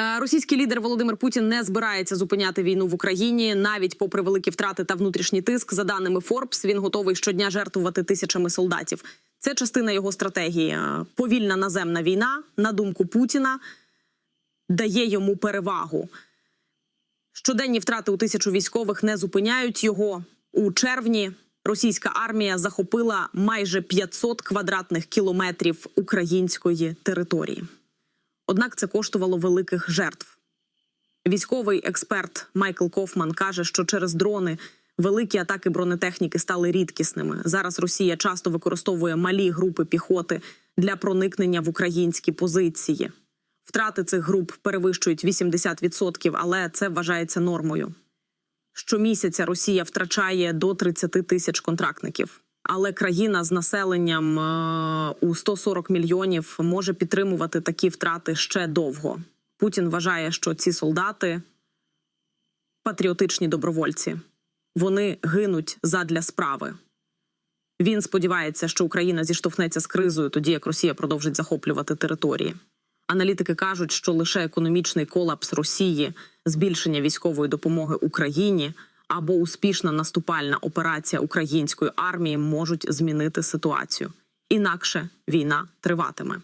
Е, Російський лідер Володимир Путін не збирається зупиняти війну в Україні навіть попри великі втрати та внутрішній тиск. За даними Forbes, він готовий щодня жертвувати тисячами солдатів. Це частина його стратегії. Е, Повільна наземна війна, на думку Путіна, дає йому перевагу. Щоденні втрати у тисячу військових не зупиняють його у червні. Російська армія захопила майже 500 квадратних кілометрів української території. Однак це коштувало великих жертв. Військовий експерт Майкл Кофман каже, що через дрони великі атаки бронетехніки стали рідкісними. Зараз Росія часто використовує малі групи піхоти для проникнення в українські позиції. Втрати цих груп перевищують 80%, але це вважається нормою. Щомісяця Росія втрачає до 30 тисяч контрактників. Але країна з населенням е, у 140 мільйонів може підтримувати такі втрати ще довго. Путін вважає, що ці солдати патріотичні добровольці. Вони гинуть задля справи. Він сподівається, що Україна зіштовхнеться з кризою, тоді як Росія продовжить захоплювати території. Аналітики кажуть, що лише економічний колапс Росії, збільшення військової допомоги Україні або успішна наступальна операція української армії можуть змінити ситуацію. Інакше війна триватиме.